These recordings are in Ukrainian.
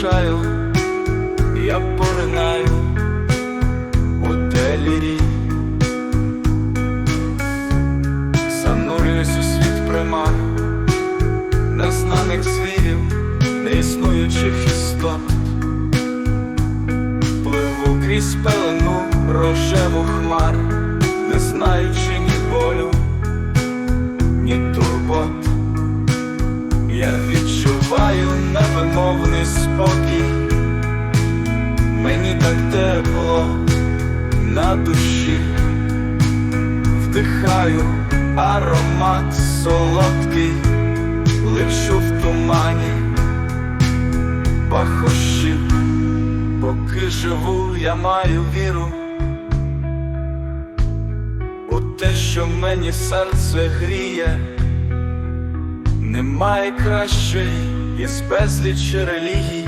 вирушаю, я поринаю у телірі, занурююсь у світ примар, незнаних звірів, неіснуючих істот, пливу крізь пелену рожеву хмар, не знаючи ні болю. Тепло на душі, вдихаю аромат солодкий, лечу в тумані, пахощів, поки живу, я маю віру у те, що мені серце гріє. Немає кращої із безлічі релігій,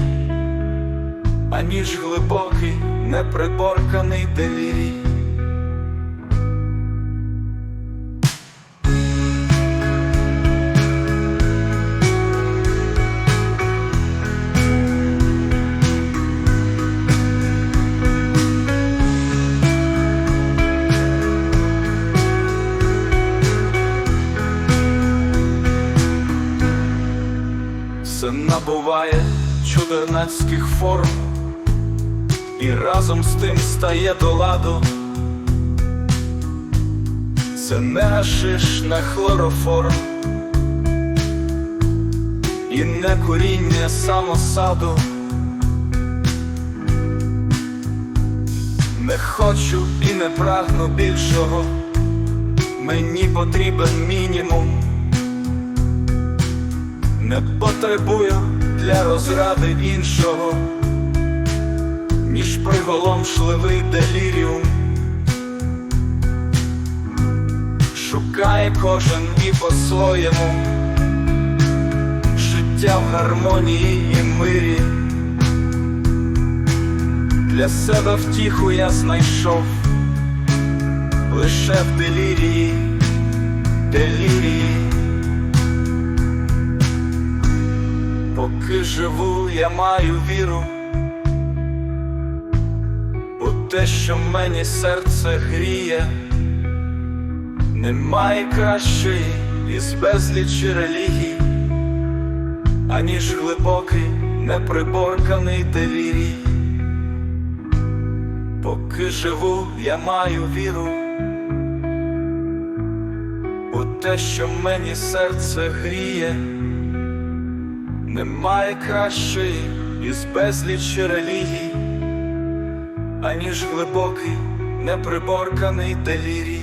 аніж глибокий, неприборканий делірій. Все набуває чудернацьких форм і разом з тим стає до ладу. Це не гашиш, не хлороформ і не куріння самосаду. Не хочу і не прагну більшого, мені потрібен мінімум. Не потребую для розради іншого, ніж приголомшливий деліріум. Шукає кожен і по-своєму життя в гармонії і мирі. Для себе втіху я знайшов лише в делірії, делірії. Поки живу, я маю віру те, що мені серце гріє, немає кращої із безлічі релігій, аніж глибокий, неприборканий делірій. Поки живу, я маю віру у те, що мені серце гріє. Немає кращої із безлічі релігій, аніж глибокий, неприборканий делірій.